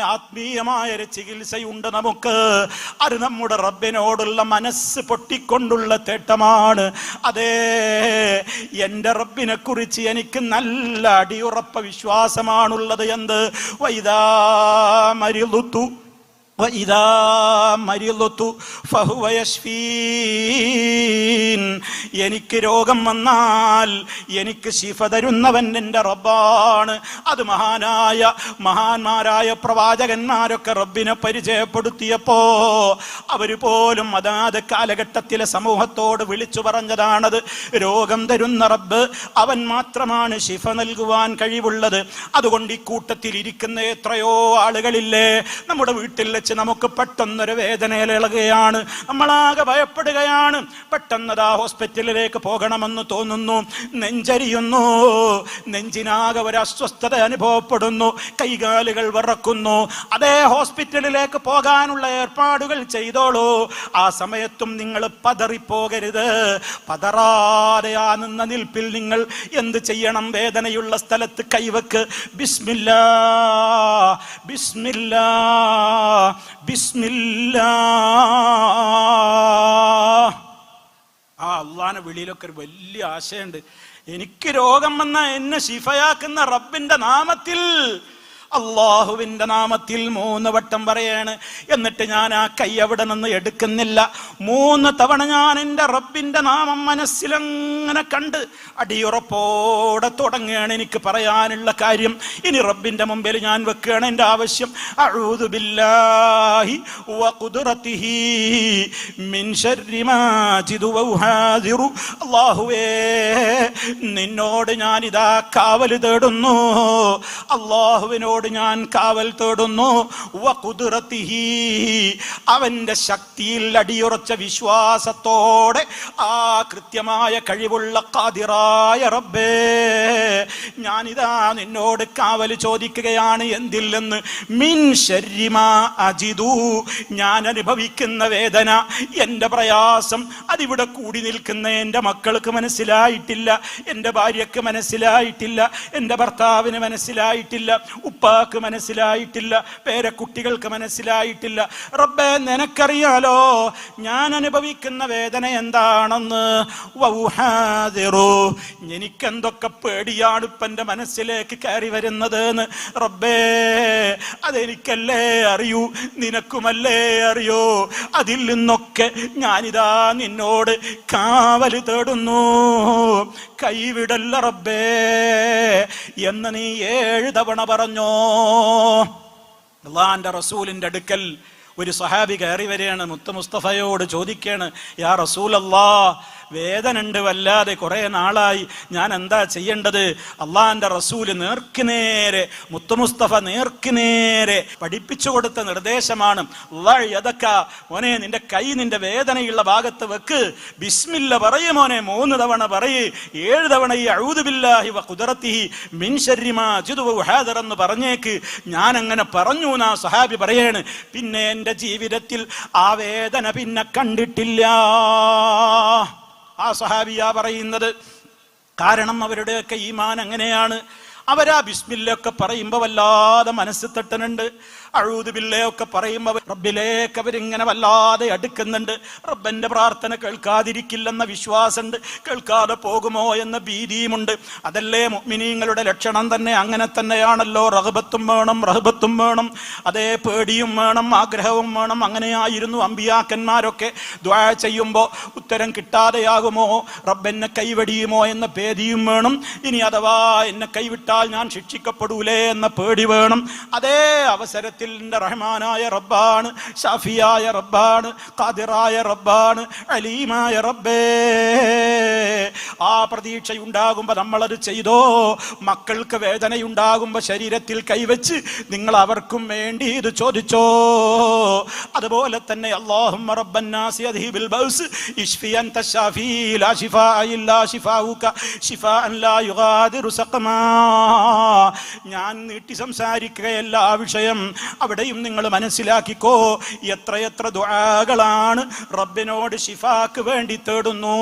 ആത്മീയമായ ഒരു ചികിത്സയുണ്ട് നമുക്ക്. അത് നമ്മുടെ റബ്ബിനോടുള്ള മനസ്സ് പൊട്ടിക്കൊണ്ടുള്ള തേട്ടമാണ്. അതേ എന്റെ റബ്ബിനെ കുറിച്ച് എനിക്ക് നല്ല അടിയുറപ്പ വിശ്വാസമാണുള്ളത് എന്ത്? വൈദാ മരിളുത്തു وإذا مرضت فهو يشفين എനിക്ക് രോഗം വന്നാൽ എനിക്ക് ശിഫ തരുന്നവൻ എൻ്റെ റബ്ബാണ് അത് മഹാനായ മഹാന്മാരായ പ്രവാചകന്മാരൊക്കെ റബ്ബിനെ പരിചയപ്പെടുത്തിയപ്പോ അവര് പോലും അതാത് കാലഘട്ടത്തിലെ സമൂഹത്തോട് വിളിച്ചു പറഞ്ഞതാണത് രോഗം തരുന്ന റബ്ബ് അവൻ മാത്രമാണ് ശിഫ നൽകുവാൻ കഴിവുള്ളത് അതുകൊണ്ട് ഈ കൂട്ടത്തിൽ ഇരിക്കുന്ന എത്രയോ ആളുകളില്ലേ നമ്മുടെ വീട്ടിൽ വെച്ച് നമുക്ക് പെട്ടെന്നൊരു ഇളകുകയാണ്. നമ്മളാകെ ഭയപ്പെടുകയാണ്. പെട്ടെന്നതാ ഹോസ്പിറ്റലിലേക്ക് പോകണമെന്ന് തോന്നുന്നു. നെഞ്ചരിയുന്നു. നെഞ്ചിനാകെ ഒരു അസ്വസ്ഥത അനുഭവപ്പെടുന്നു. കൈകാലുകൾ വിറക്കുന്നു. അതേ ഹോസ്പിറ്റലിലേക്ക് പോകാനുള്ള ഏർപ്പാടുകൾ ചെയ്തോളൂ. ആ സമയത്തും നിങ്ങൾ പതറിപ്പോകരുത്. പതറാതെ ആ നിന്ന നിൽപ്പിൽ നിങ്ങൾ എന്ത് ചെയ്യണം? വേദനയുള്ള സ്ഥലത്ത് കൈവക്ക്. ബിസ്മില്ല. ബിസ്മില്ലാ. ബിസ്മില്ലാ. ആ അള്ളാനെ വെളിയിലൊക്കെ ഒരു വലിയ ആശയുണ്ട് എനിക്ക് രോഗം വന്ന എന്നെ ശിഫയാക്കുന്ന റബ്ബിന്റെ നാമത്തിൽ അള്ളാഹുവിന്റെ നാമത്തിൽ മൂന്ന് വട്ടം പറയാണ്. എന്നിട്ട് ഞാൻ ആ കൈ അവിടെ നിന്ന് എടുക്കുന്നില്ല. മൂന്ന് തവണ ഞാൻ എന്റെ റബ്ബിന്റെ നാമം മനസ്സിലങ്ങനെ കണ്ട് അടിയുറപ്പോടെ തുടങ്ങുകയാണ് എനിക്ക് പറയാനുള്ള കാര്യം. ഇനി റബ്ബിന്റെ മുമ്പിൽ ഞാൻ വെക്കുകയാണ് എന്റെ ആവശ്യം. അഊദു ബില്ലാഹി വഖുദ്റതിഹി മിൻ ശർരി മാ ജിദു വൗഹാദിറു അല്ലാഹുവേ നിന്നോട് ഞാൻ ഇതാ കാവൽ തേടുന്നു. അള്ളാഹുവിനോട് ഞാൻ കാവൽ തേടുന്നു. അവന്റെ ശക്തിയിൽ അടിയുറച്ച വിശ്വാസത്തോടെ ആ കൃത്യമായ കഴിവുള്ള കാതിറായ റബ്ബേ ഞാനിതാ നിന്നോട് കാവൽ ചോദിക്കുകയാണ്. എന്തില്ലെന്ന്? മിൻ ശരിമാ അജിതു ഞാൻ അനുഭവിക്കുന്ന വേദന എന്റെ പ്രയാസം അതിവിടെ കൂടി നിൽക്കുന്ന എന്റെ മക്കൾക്ക് മനസ്സിലായിട്ടില്ല എന്റെ ഭാര്യക്ക് മനസ്സിലായിട്ടില്ല എന്റെ ഭർത്താവിന് മനസ്സിലായിട്ടില്ല ഉപ്പാക്ക് മനസ്സിലായിട്ടില്ല പേരക്കുട്ടികൾക്ക് മനസ്സിലായിട്ടില്ല. റബ്ബെ നിനക്കറിയാലോ ഞാൻ അനുഭവിക്കുന്ന വേദന എന്താണെന്ന്? എനിക്കെന്തൊക്കെ പേടിയാണ് ഇപ്പം എന്റെ മനസ്സിലേക്ക് കയറി വരുന്നത് എന്ന് റബ്ബേ അതെനിക്കല്ലേ അറിയൂ? നിനക്കുമല്ലേ അറിയോ? അതിൽ നിന്നൊക്കെ ഞാനിതാ നിന്നോട് കാവൽ തേടുന്നു. കൈവിടല്ല റബ്ബേ എന്ന് നീ ഏഴ് തവണ പറഞ്ഞോ? അള്ളാന്റെ റസൂലിന്റെ അടുക്കൽ ഒരു സഹാബി കയറി വരികയാണ് മുത്ത മുസ്തഫയോട് ചോദിക്കുകയാണ് യാ റസൂൽ അല്ലാ വേദന ഉണ്ട് വല്ലാതെ കുറെ നാളായി. ഞാൻ എന്താ ചെയ്യേണ്ടത്? അള്ളാന്റെ റസൂൽ നേർക്കുനേരെ മുത്തുമുസ്തഫ നേർക്കുനേരെ പഠിപ്പിച്ചു കൊടുത്ത നിർദ്ദേശമാണ്. മോനെ നിന്റെ കൈ നിന്റെ വേദനയുള്ള ഭാഗത്ത് വെക്ക്. ബിസ്മില്ല പറയും മോനെ മൂന്ന് തവണ പറയ്. ഏഴ് തവണ ഈ അഴുതുബില്ലാഹി കുതിരത്തിഹി മിൻ ശരിമാ ഹാദർ എന്ന് പറഞ്ഞേക്ക്. ഞാൻ അങ്ങനെ പറഞ്ഞു നാ സഹാബി പറയാണ്. പിന്നെ എന്റെ ജീവിതത്തിൽ ആ വേദന പിന്നെ കണ്ടിട്ടില്ല. ആ സഹാബിയ പറയുന്നത്. കാരണം അവരുടെയൊക്കെ ഈമാൻ എങ്ങനെയാണ്? അവരാ ബിസ്മില്ലൊക്കെ പറയുമ്പോൾ വല്ലാതെ മനസ്സ് തട്ടുന്നുണ്ട്. അഴൂത് ബില്ലയൊക്കെ പറയുമ്പോൾ റബ്ബിലേക്ക് അവരിങ്ങനെ വല്ലാതെ അടുക്കുന്നുണ്ട്. റബ്ബന്റെ പ്രാർത്ഥന കേൾക്കാതിരിക്കില്ലെന്ന വിശ്വാസമുണ്ട്. കേൾക്കാതെ പോകുമോ എന്ന ഭീതിയുമുണ്ട്. അതല്ലേ മിനിങ്ങളുടെ ലക്ഷണം തന്നെ? അങ്ങനെ തന്നെയാണല്ലോ. റഹബത്തും വേണം റഹബത്തും വേണം. അതേ പേടിയും വേണം ആഗ്രഹവും വേണം. അങ്ങനെയായിരുന്നു അമ്പിയാക്കന്മാരൊക്കെ. ദ്വാഴ ചെയ്യുമ്പോൾ ഉത്തരം കിട്ടാതെയാകുമോ? റബ്ബെന്നെ കൈവടിയുമോ എന്ന പേടിയും വേണം. ഇനി അഥവാ എന്നെ കൈവിട്ടാൽ ഞാൻ ശിക്ഷിക്കപ്പെടൂലേ എന്ന പേടി വേണം. അതേ അവസരത്തിൽ എന്റെ റഹ്മാനായ റബ്ബാണ് ഷാഫിയായ റബ്ബാണ് ഖാദിറായ റബ്ബാണ് അലീമായ റബ്ബേ. ആ പ്രതീക്ഷയുണ്ടാകുമ്പോൾ നമ്മളത് ചെയ്തോ? മക്കൾക്ക് വേദനയുണ്ടാകുമ്പോൾ ശരീരത്തിൽ കൈവച്ച് നിങ്ങൾ അവർക്കും വേണ്ടി ഇത് ചോദിച്ചോ? അതുപോലെ തന്നെ ഞാൻ നീട്ടി സംസാരിക്കുകയല്ല ആ വിഷയം. അവിടെയും നിങ്ങൾ മനസ്സിലാക്കിക്കോ. എത്രയെത്ര ദുആകളാണ് റബ്ബിനോട് ശിഫാക്ക് വേണ്ടി തേടുന്നു.